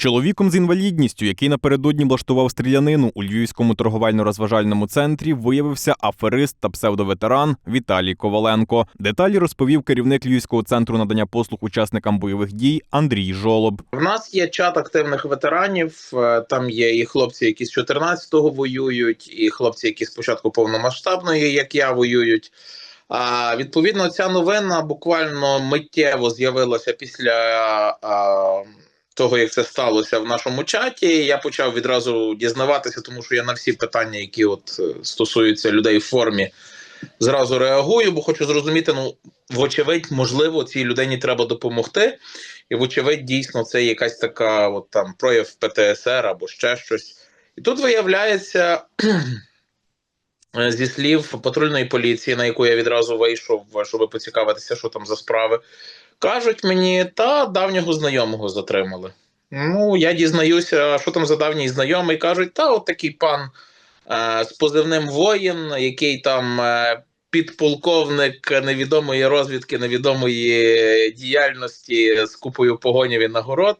Чоловіком з інвалідністю, який напередодні влаштував стрілянину у львівському торговельно-розважальному центрі, виявився аферист та псевдоветеран Віталій Коваленко. Деталі розповів керівник Львівського центру надання послуг учасникам бойових дій Андрій Жолоб. В нас є чат активних ветеранів. е, Там є і хлопці, які з 14-го воюють, і хлопці, які з початку повномасштабної, як я, воюють. А відповідно, ця новина буквально миттєво з'явилася після а, того, як це сталося в нашому чаті. Я почав відразу дізнаватися, тому що я на всі питання, які от е, стосуються людей в формі, зразу реагую, бо хочу зрозуміти, ну вочевидь, можливо, цій людині треба допомогти. І, вочевидь, дійсно, це якась така от там прояв ПТСР або ще щось. І тут виявляється, зі слів патрульної поліції, на яку я відразу вийшов, щоб поцікавитися, що там за справи, кажуть мені, та давнього знайомого затримали. Ну, я дізнаюся, що там за давній знайомий. Кажуть, та от такий пан е, з позивним воїн, який там. Е, підполковник невідомої розвідки, невідомої діяльності з купою погонів і нагород.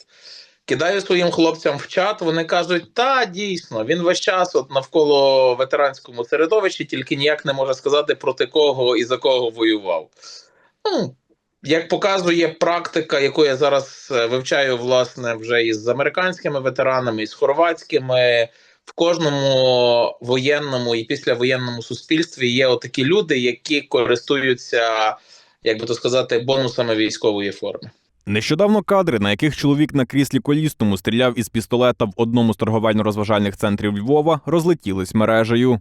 Кидаю своїм хлопцям в чат. Вони кажуть, та дійсно, він весь час от навколо ветеранському середовищі, тільки ніяк не може сказати проти кого і за кого воював. Ну, як показує практика, яку я зараз е, вивчаю, власне, вже із американськими ветеранами, і з хорватськими. В кожному воєнному і післявоєнному суспільстві є отакі люди, які користуються, як би то сказати, бонусами військової форми. Нещодавно кадри, на яких чоловік на кріслі колістому стріляв із пістолета в одному з торговельно-розважальних центрів Львова, розлетілись мережею.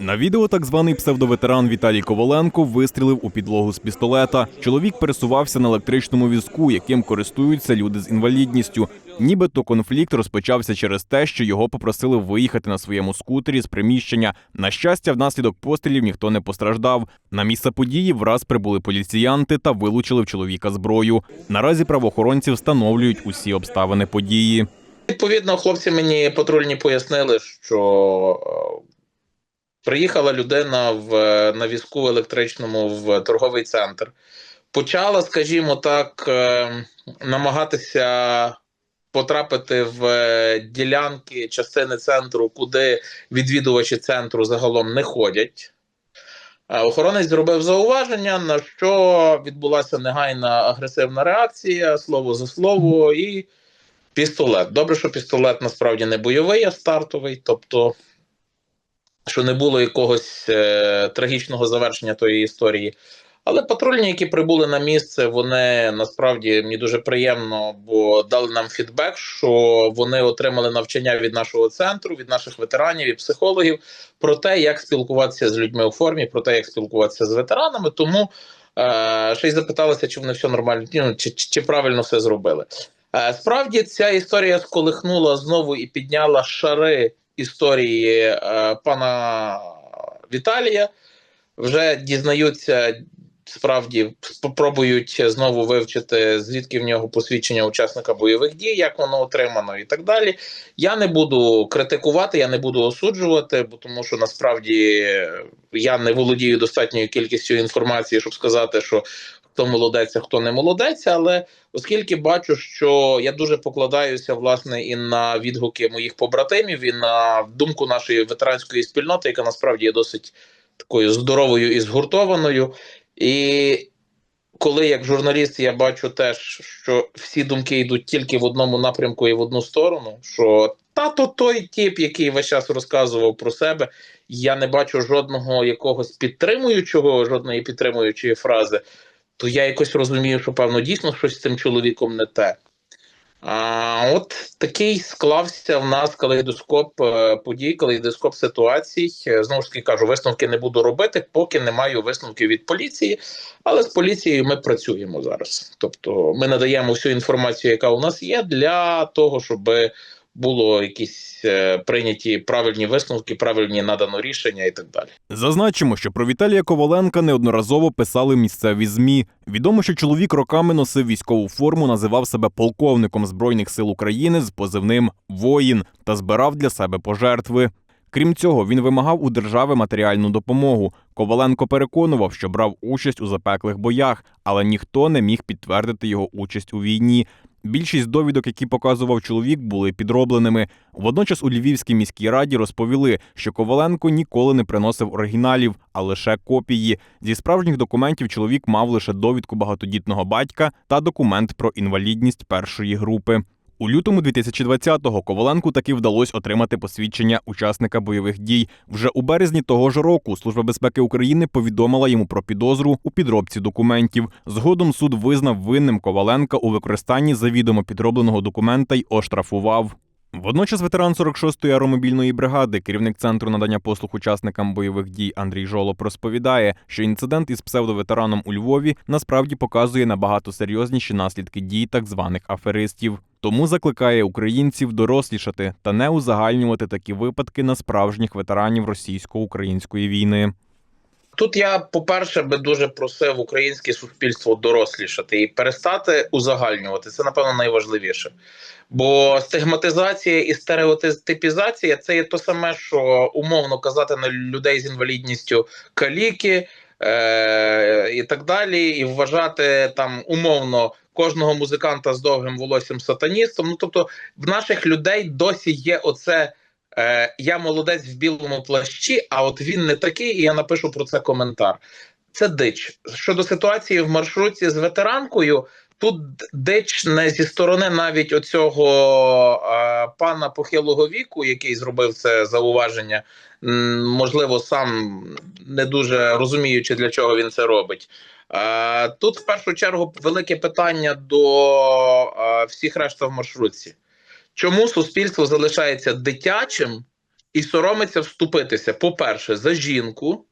На відео так званий псевдоветеран Віталій Коваленко вистрілив у підлогу з пістолета. Чоловік пересувався на електричному візку, яким користуються люди з інвалідністю. Нібито конфлікт розпочався через те, що його попросили виїхати на своєму скутері з приміщення. На щастя, внаслідок пострілів ніхто не постраждав. На місце події враз прибули поліціянти та вилучили в чоловіка зброю. Наразі правоохоронці встановлюють усі обставини події. Відповідно, хлопці мені патрульні пояснили, що е, приїхала людина в, на візку електричному в торговий центр. Почала, скажімо так, е, намагатися потрапити в е, ділянки частини центру, куди відвідувачі центру загалом не ходять. Е, Охоронець зробив зауваження, на що відбулася негайна агресивна реакція, слово за слово, і пістолет. Добре, що пістолет насправді не бойовий, а стартовий, тобто, що не було якогось е, трагічного завершення тої історії. Але патрульні, які прибули на місце, вони насправді мені дуже приємно, бо дали нам фідбек, що вони отримали навчання від нашого центру, від наших ветеранів і психологів про те, як спілкуватися з людьми у формі, про те, як спілкуватися з ветеранами. Тому е, ще й запиталися, чи вони все нормально, ну, чи, чи, чи правильно все зробили. Е, Справді ця історія сколихнула знову і підняла шари історії е, пана Віталія. Вже дізнаються, справді спробують знову вивчити, звідки в нього посвідчення учасника бойових дій, як воно отримано, і так далі. Я не буду критикувати, я не буду осуджувати, бо тому що насправді я не володію достатньою кількістю інформації, щоб сказати, що хто молодець, а хто не молодець, але оскільки бачу, що я дуже покладаюся власне і на відгуки моїх побратимів, і на думку нашої ветеранської спільноти, яка насправді є досить такою здоровою і згуртованою. І коли як журналіст я бачу теж, що всі думки йдуть тільки в одному напрямку і в одну сторону, що тато той тип, який весь час розказував про себе, я не бачу жодного якогось підтримуючого, жодної підтримуючої фрази, то я якось розумію, що певно дійсно щось з цим чоловіком не те. А, От такий склався в нас калейдоскоп е, подій, калейдоскоп ситуацій. Е, Знову ж таки кажу, висновки не буду робити, поки не маю висновків від поліції. Але з поліцією ми працюємо зараз. Тобто ми надаємо всю інформацію, яка у нас є, для того, щоб було якісь е, прийняті правильні висновки, правильні надано рішення і так далі. Зазначимо, що про Віталія Коваленка неодноразово писали місцеві змі. Відомо, що чоловік роками носив військову форму, називав себе полковником збройних сил України з позивним Воїн та збирав для себе пожертви. Крім цього, він вимагав у держави матеріальну допомогу. Коваленко переконував, що брав участь у запеклих боях, але ніхто не міг підтвердити його участь у війні. Більшість довідок, які показував чоловік, були підробленими. Водночас у Львівській міській раді розповіли, що Коваленко ніколи не приносив оригіналів, а лише копії. Зі справжніх документів чоловік мав лише довідку багатодітного батька та документ про інвалідність першої групи. У лютому 2020-го Коваленку таки вдалося отримати посвідчення учасника бойових дій. Вже у березні того ж року Служба безпеки України повідомила йому про підозру у підробці документів. Згодом суд визнав винним Коваленка у використанні завідомо підробленого документа й оштрафував. Водночас ветеран 46-ї аеромобільної бригади, керівник центру надання послуг учасникам бойових дій Андрій Жолоб розповідає, що інцидент із псевдоветераном у Львові насправді показує набагато серйозніші наслідки дій так званих аферистів. Тому закликає українців дорослішати та не узагальнювати такі випадки на справжніх ветеранів російсько-української війни. Тут я, по-перше, би дуже просив українське суспільство дорослішати і перестати узагальнювати. Це, напевно, найважливіше. Бо стигматизація і стереотипізація це є то саме, що умовно казати на людей з інвалідністю каліки е- і так далі, і вважати там умовно кожного музиканта з довгим волоссям сатаністом. Ну тобто, в наших людей досі є оце. Е, я молодець в білому плащі, а от він не такий, і я напишу про це коментар. Це дич. Щодо ситуації в маршрутці з ветеранкою, тут дич не зі сторони навіть оцього е, пана похилого віку, який зробив це зауваження, можливо, сам не дуже розуміючи, для чого він це робить. Е, тут в першу чергу велике питання до е, всіх решта в маршрутці. Чому суспільство залишається дитячим і соромиться вступитися, по-перше, за жінку.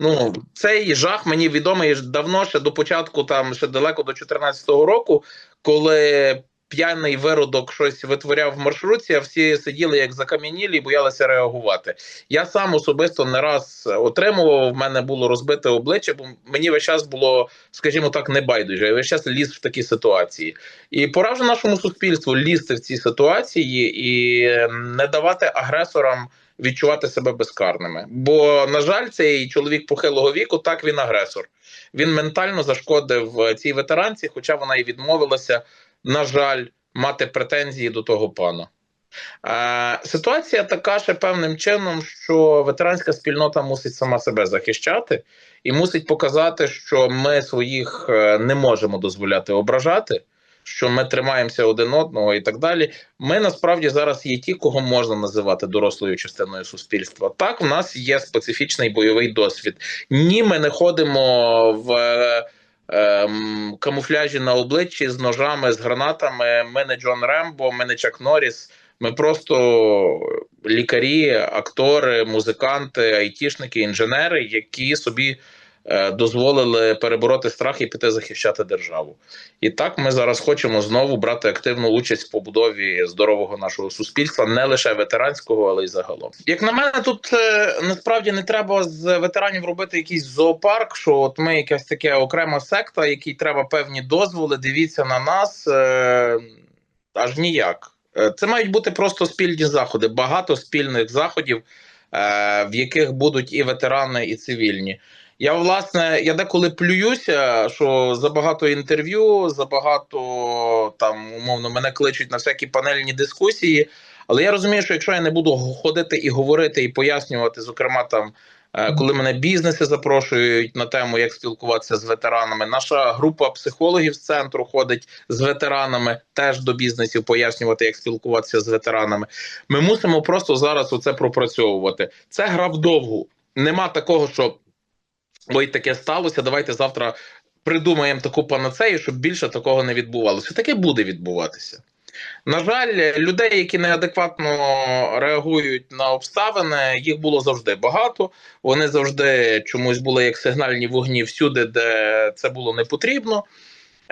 Ну, цей жах мені відомий давно, ще до початку, там ще далеко до 14-го року, коли п'яний виродок щось витворяв в маршрутці, а всі сиділи як закам'янілі і боялися реагувати. Я сам особисто не раз отримував, в мене було розбите обличчя, бо мені весь час було, скажімо так, не байдуже. Я весь час ліз в такі ситуації. І пора вже нашому суспільству лізти в ці ситуації і не давати агресорам відчувати себе безкарними. Бо, на жаль, цей чоловік похилого віку, так він агресор. Він ментально зашкодив цій ветеранці, хоча вона і відмовилася, на жаль, мати претензії до того пана. Е, ситуація така ще певним чином, що ветеранська спільнота мусить сама себе захищати і мусить показати, що ми своїх е, не можемо дозволяти ображати, що ми тримаємося один одного і так далі. Ми насправді зараз є ті, кого можна називати дорослою частиною суспільства. Так, в нас є специфічний бойовий досвід. Ні, ми не ходимо в. Ем, камуфляжі на обличчі з ножами, з гранатами. Ми не Джон Рембо, ми не Чак Норріс. Ми просто лікарі, актори, музиканти, айтішники, інженери, які собі дозволили перебороти страх і піти захищати державу. І так ми зараз хочемо знову брати активну участь в побудові здорового нашого суспільства, не лише ветеранського, але й загалом. Як на мене, тут е, насправді не треба з ветеранів робити якийсь зоопарк, що от ми якась така окрема секта, якій треба певні дозволи. Дивіться на нас е, аж ніяк. Е, Це мають бути просто спільні заходи, багато спільних заходів, е, в яких будуть і ветерани, і цивільні. Я власне я деколи плююся, що забагато інтерв'ю, забагато там умовно мене кличуть на всякі панельні дискусії. Але я розумію, що якщо я не буду ходити і говорити, і пояснювати, зокрема там. е, Коли мене бізнеси запрошують на тему, як спілкуватися з ветеранами, наша група психологів з центру ходить з ветеранами теж до бізнесів пояснювати, як спілкуватися з ветеранами. Ми мусимо просто зараз оце пропрацьовувати. Це гра вдовгу. Нема такого, що ой, таке сталося. Давайте завтра придумаємо таку панацею, щоб більше такого не відбувалося. Таке буде відбуватися. На жаль, людей, які неадекватно реагують на обставини, їх було завжди багато. Вони завжди чомусь були як сигнальні вогні всюди, де це було не потрібно.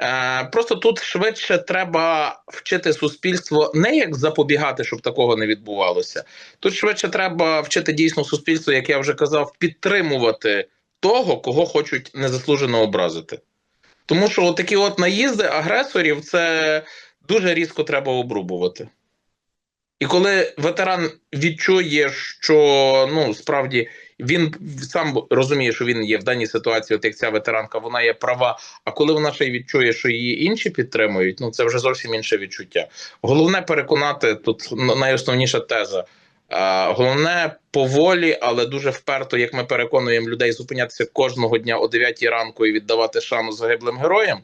Е, Просто тут швидше треба вчити суспільство не як запобігати, щоб такого не відбувалося. Тут швидше треба вчити дійсно суспільство, як я вже казав, підтримувати того, кого хочуть незаслужено образити. Тому що такі от наїзди агресорів це дуже різко треба обрубувати. І коли ветеран відчує, що ну справді він сам розуміє, що він є в даній ситуації, от як ця ветеранка, вона є права. А коли вона ще й відчує, що її інші підтримують, ну це вже зовсім інше відчуття. Головне переконати тут найосновніша теза. Головне поволі, але дуже вперто, як ми переконуємо людей, зупинятися кожного дня о 9 ранку і віддавати шану загиблим героям.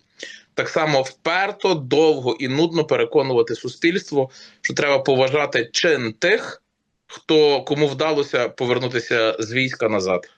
Так само вперто, довго і нудно переконувати суспільство, що треба поважати чин тих, хто кому вдалося повернутися з війська назад.